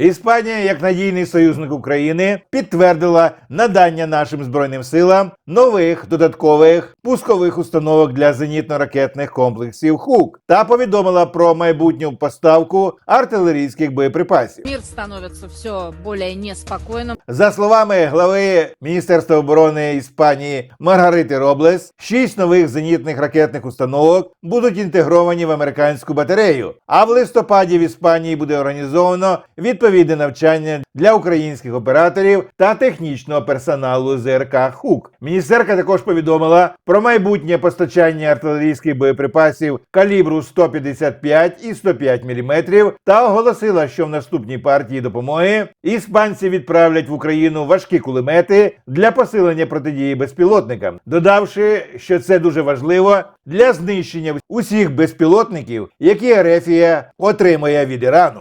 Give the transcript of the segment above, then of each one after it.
Іспанія, як надійний союзник України, підтвердила надання нашим збройним силам нових додаткових пускових установок для зенітно-ракетних комплексів ХУК та повідомила про майбутню поставку артилерійських боєприпасів. Мир становится все более неспокойным. За словами глави Міністерства оборони Іспанії Маргарити Роблес, шість нових зенітних ракетних установок будуть інтегровані в американську батарею. А в листопаді в Іспанії буде організовано відповідне навчання для українських операторів та технічного персоналу ЗРК ХУК. Міністерка також повідомила про майбутнє постачання артилерійських боєприпасів калібру 155 і 105 мм та оголосила, що в наступній партії допомоги іспанці відправлять в Україну важкі кулемети для посилення протидії безпілотникам, додавши, що це дуже важливо для знищення усіх безпілотників, які Ерефія отримує від Ірану.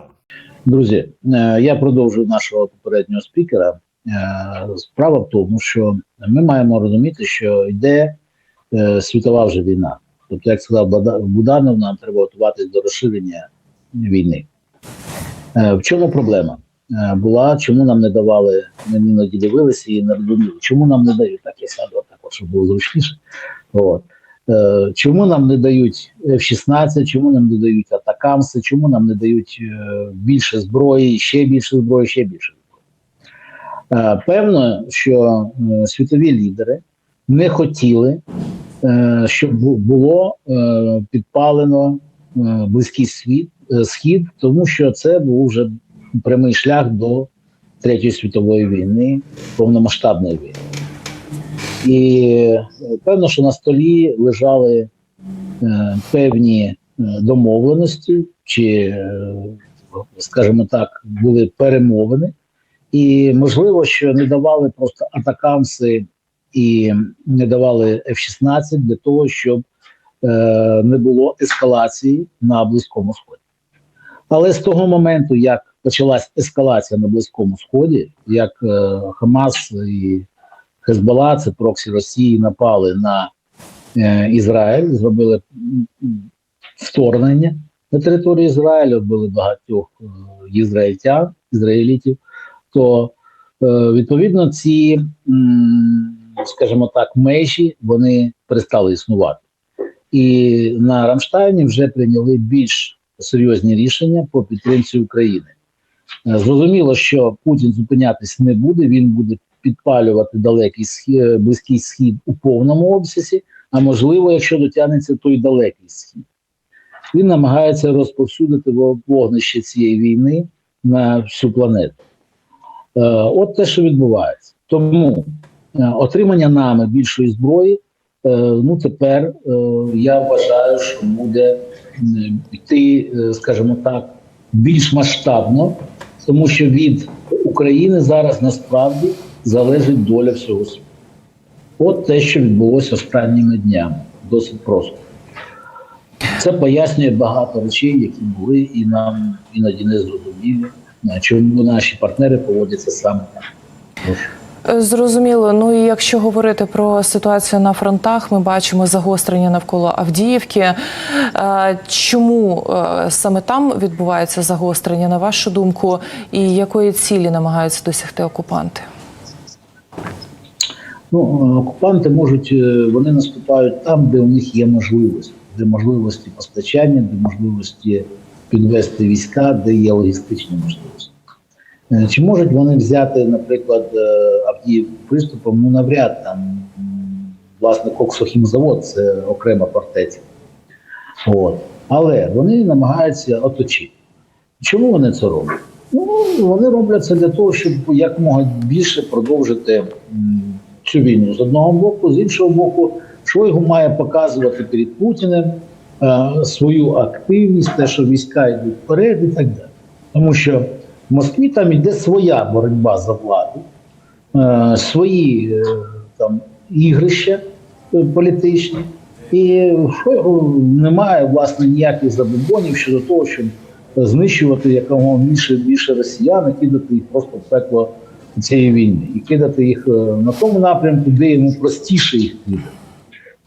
Друзі, е, я продовжую нашого попереднього спікера. Е, Справа в тому, що ми маємо розуміти, що йде е, світова вже війна. Тобто, як сказав Буданов, нам треба готуватись до розширення війни. В чому проблема? Була, чому нам не давали, ми іноді дивилися і не розуміли, чому нам не дають, так я сяду, так, от, щоб було зручніше. От. Е, Чому нам не дають F-16, чому нам не дають атакамси, чому нам не дають е, більше зброї, ще більше зброї, ще більше зброї? Е, Певно, що світові лідери не хотіли, щоб було підпалено близький світ, схід, тому що це був вже прямий шлях до Третьої світової війни, повномасштабної війни. І е, певно, що на столі лежали е, певні е, домовленості, чи, е, скажімо так, були перемовини, і можливо, що не давали просто атакамси і не давали F-16 для того, щоб е, не було ескалації на Близькому Сході. Але з того моменту, як почалась ескалація на Близькому Сході, як е, Хамас і Хезбола, це проксі Росії, напали на е, Ізраїль, зробили вторгнення на територію Ізраїлю, вбили багатьох е, ізраїльтян, ізраїлітів, то е, відповідно ці, м, скажімо так, межі вони перестали існувати. І на Рамштайні вже прийняли більш серйозні рішення по підтримці України. Е, Зрозуміло, що Путін зупинятись не буде, він буде підпалювати далекий схід, близький схід у повному обсязі, а можливо, якщо дотягнеться той далекий схід. Він намагається розповсюдити вогнище цієї війни на всю планету. Е, от те, що відбувається. Тому е, отримання нами більшої зброї, е, ну тепер е, я вважаю, що буде йти, е, скажімо так, більш масштабно, тому що від України зараз насправді залежить доля всього світу. От те, що відбулося останніми днями, досить просто. Це пояснює багато речей, які були і нам іноді не зрозумілі, е, чому наші партнери поводяться саме так. Зрозуміло. Ну і якщо говорити про ситуацію на фронтах, ми бачимо загострення навколо Авдіївки. Е, Чому е, саме там відбувається загострення, на вашу думку, і якої цілі намагаються досягти окупанти? Ну, е, окупанти можуть, е, вони наступають там, де у них є можливості, де можливості постачання, де можливості підвести війська, де є логістичні можливості. Е, Чи можуть вони взяти, наприклад, Авдіївку приступом? Ну, навряд там, власне, Коксохімзавод це окрема фортеця. От. Але вони намагаються оточити. Чому вони це роблять? Ну, вони роблять це для того, щоб якомога більше продовжити цю війну з одного боку, з іншого боку, Шойгу має показувати перед Путіним е, свою активність, те, що війська йдуть вперед і так далі. Тому що в Москві там йде своя боротьба за владу, е, свої е, там ігрища політичні. І Шойгу немає власне ніяких забобонів щодо того, щоб знищувати якомога більше більше росіян і кидати їх просто в пекло цієї війни, і кидати їх е, на тому напрямку, де йому простіше їх кидати,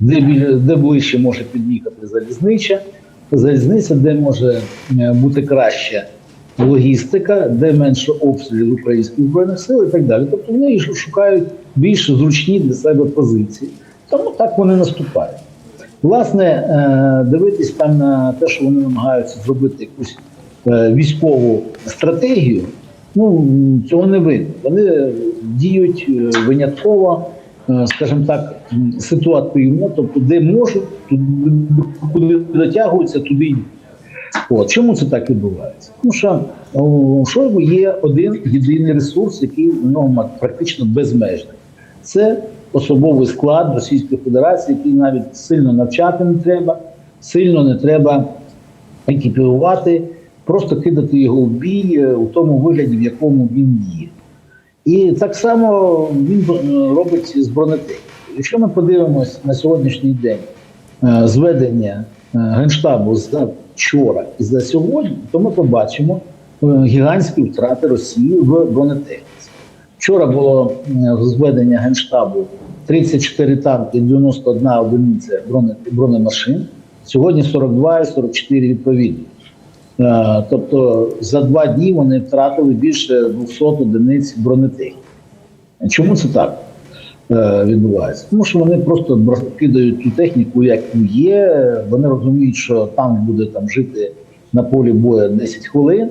де, де ближче може під'їхати залізнича, залізниця, де може е, бути краще логістика, де менше обстрілів українських збройних сил і так далі. Тобто вони шукають більш зручні для себе позиції. Тому так вони наступають. Власне, е, дивитись там на те, що вони намагаються зробити якусь військову стратегію, ну цього не видно. Вони діють е, винятково, е, скажімо так, ситуативно, тобто де можуть, туди, куди дотягуються, туди йдуть. От чому це так відбувається? Тому що у Шойгу є один єдиний ресурс, який у нього практично безмежний. Це особовий склад Російської Федерації, який навіть сильно навчати не треба, сильно не треба екіпірувати, просто кидати його в бій е, у тому вигляді, в якому він є. І так само він е, робить з бронетехніки. Якщо ми подивимось на сьогоднішній день е, зведення генштабу за вчора і за сьогодні, то ми побачимо гігантські втрати Росії в бронетехніці. Вчора було зведення генштабу 34 танки, 91 одиниця бронемашин. Сьогодні 42 і 44 відповідно. Е, Тобто за два дні вони втратили більше 200 одиниць бронетехніки. Чому це так е, відбувається? Тому що вони просто кидають ту техніку, яку є. Вони розуміють, що там буде там жити на полі бою 10 хвилин.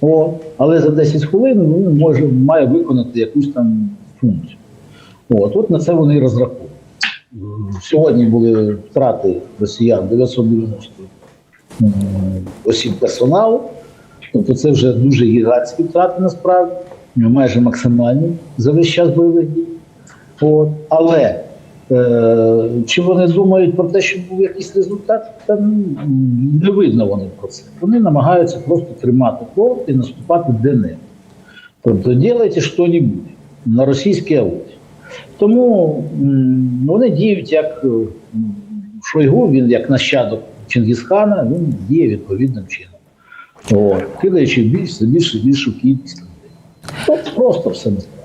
О, але за 10 хвилин він може має виконати якусь там функцію. От, от на це вони і розраховують. Сьогодні були втрати росіян 990 м, осіб персоналу. Тобто це вже дуже гігантські втрати насправді, майже максимальні за весь час бойових дій. От. Але е, чи вони думають про те, що був якийсь результат? Та не видно вони про це. Вони намагаються просто тримати фронт і наступати де-небудь. Тобто, делайте що-небудь на російській аводі. Тому м, вони діють як е, Шойгу, він як нащадок Чингісхана, він діє відповідним чином. От, кидаючи більше, більше, більшу кількість людей. От просто все насправді.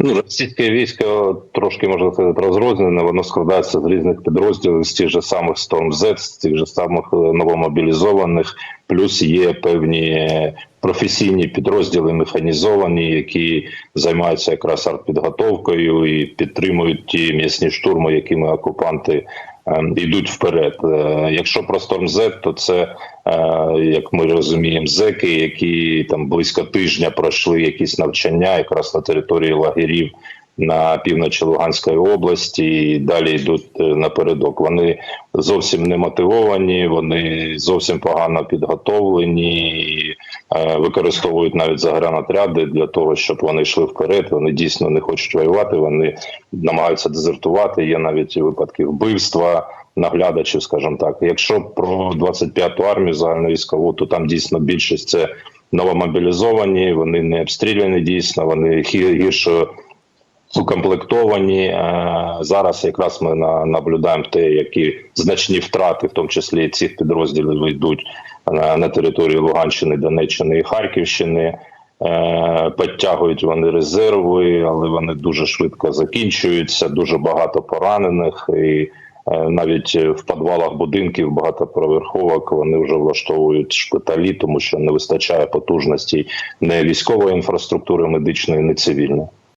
Ну, російське військо трошки можна сказати розрознене, воно складається з різних підрозділів, з тих же самих Storm Z, з тих же самих е, новомобілізованих, плюс є певні професійні підрозділи механізовані, які займаються якраз артпідготовкою і підтримують ті м'ясні штурми, якими окупанти йдуть вперед. Е, Якщо про Storm Z, то це е, як ми розуміємо, зеки, які там близько тижня пройшли якісь навчання якраз на території лагерів на півночі Луганської області, і далі йдуть е, напередок. Вони зовсім не мотивовані, вони зовсім погано підготовлені. Е, Використовують навіть загранотряди для того, щоб вони йшли вперед. Вони дійсно не хочуть воювати. Вони намагаються дезертувати. Є навіть випадки вбивства наглядачів, скажімо так. Якщо про 25-ту армію загальновійськову, то там дійсно більшість це новомобілізовані, вони не обстріляні дійсно, вони гі- гірше укомплектовані. Е, Зараз якраз ми на- наблюдаємо те, які значні втрати, в тому числі цих підрозділів, йдуть на, території Луганщини, Донеччини і Харківщини. Е, Підтягують вони резерви, але вони дуже швидко закінчуються. Дуже багато поранених, і е, навіть в підвалах будинків багатоповерховок вони вже влаштовують шпиталі, тому що не вистачає потужності не військової інфраструктури медичної, не цивільної.